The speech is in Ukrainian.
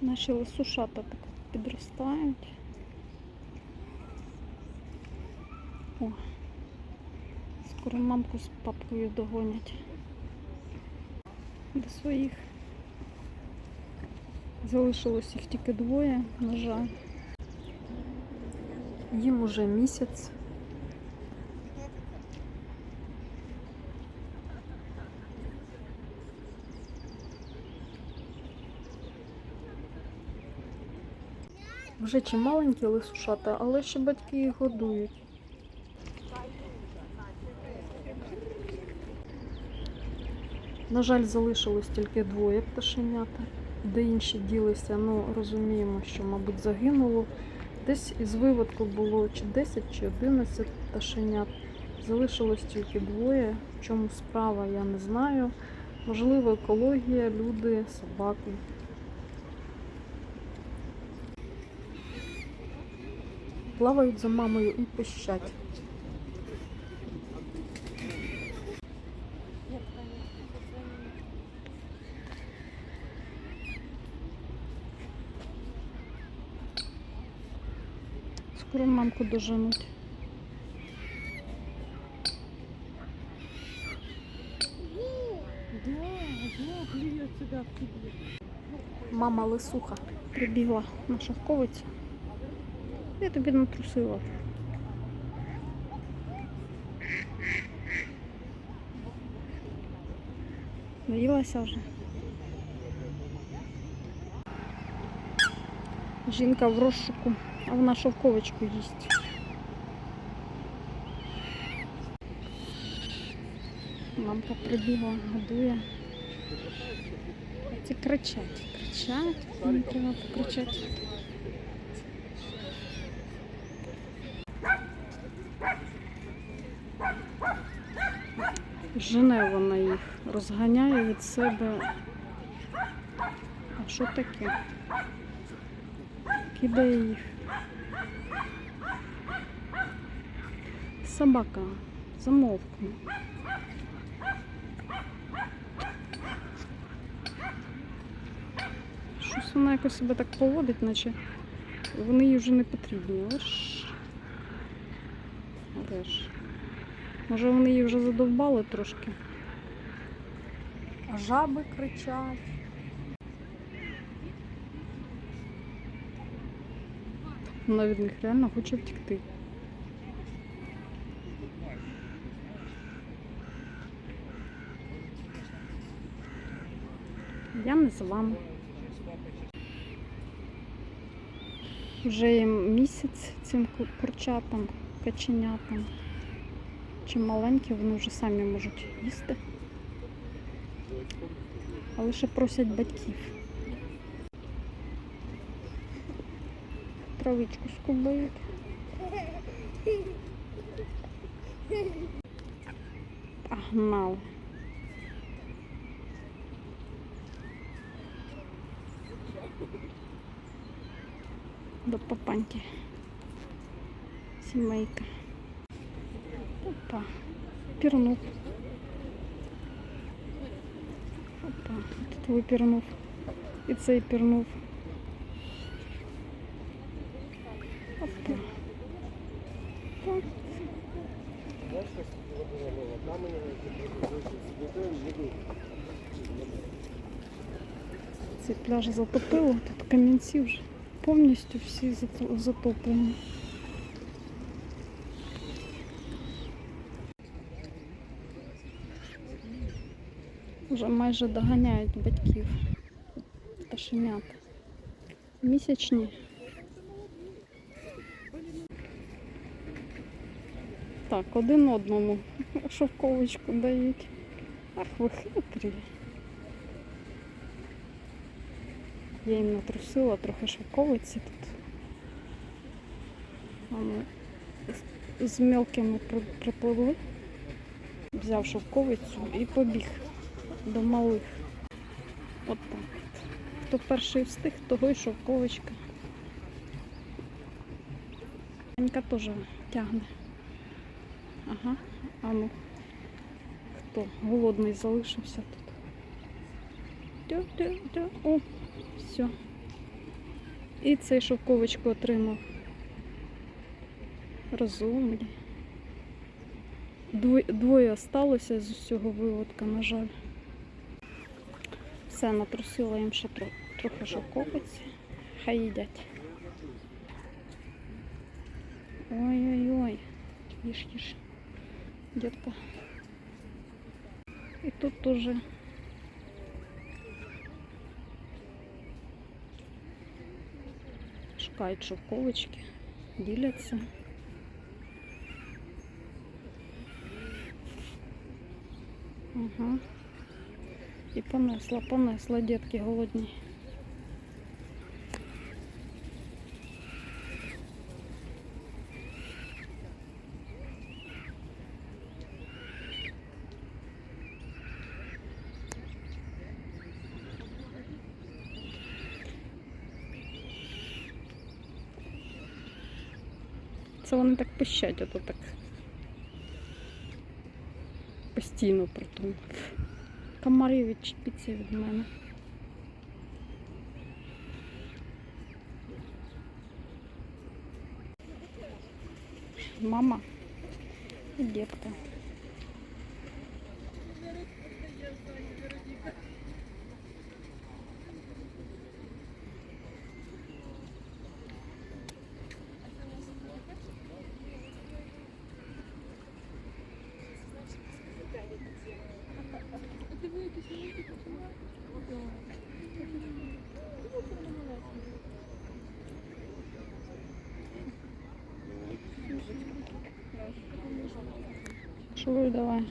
Наші лисушата так підростають. О, скоро мамку з папкою догонять. До своїх. Залишилось їх тільки двоє, на жаль. Їм уже місяць. Вже чи маленькі лисушата, але ще батьки їх годують. На жаль, залишилось тільки двоє пташенят. Де інші ділися, ну розуміємо, що, мабуть, загинуло. Десь із виводку було чи 10, чи 11 пташенят. Залишилось тільки двоє. В чому справа, я не знаю. Можливо, екологія, люди, собаки. Плавають за мамою і пищать. Скоро мамку доженуть. Мама лисуха прибігла на шовковицю. Я тобі натрусила. Наїлася вже. Жінка в розшуку, а вона шовковичку їсть. Мамка прибігла, годує. Ці кричать, кричать, мені треба покричати. Жене вона їх, розганяє від себе. А що таке? Кидає їх. Собака, замовкни. Щось вона якось себе так поводить, наче вони їй вже не потрібні. Але ж. Може вони її вже задовбали трошки. Жаби кричать. Вона від них реально хоче втекти. Я не з вами. Вже їм місяць цим курчатам, каченятам. Чим маленькі, вони вже самі можуть їсти. Але ще просять батьків. Травичку скубають. Погнали. До папаньки. Сімейка. Опа. Пірнув. Опа. Тут випірнув. І цей пірнув. Опа. Так. Цей пляж затопило, тут камінці вже повністю всі зато- затоплені. Вже майже доганяють батьків пташенят. Місячні. Так, один одному шовковичку дають. Ах, ви хитрі. Я їм натрусила трохи шовковиці тут. Вони з- мелкими при- припливли. Взяв шовковицю і побіг до малих. От так. от. Хто перший встиг, того й шовковичка. Анька теж тягне. Ага, а ну. Хто голодний залишився тут? Тю-тю-тю. О, все. І цей шовковичку отримав. Розумні. Двоє, двоє осталося з усього виводка, на жаль. Все, натрусила їм ще трохи, трохи шовковиці. Хай їдять. Ой-ой-ой. Їж, їж. Дітка. І тут теж шукають шовковички, діляться. Ага. І понесла, понесла, дітки голодні. Це вони так пищать, ото так. Постійно при тому. Комари відчепіться від мене. Мама і дітка. Шур, давай.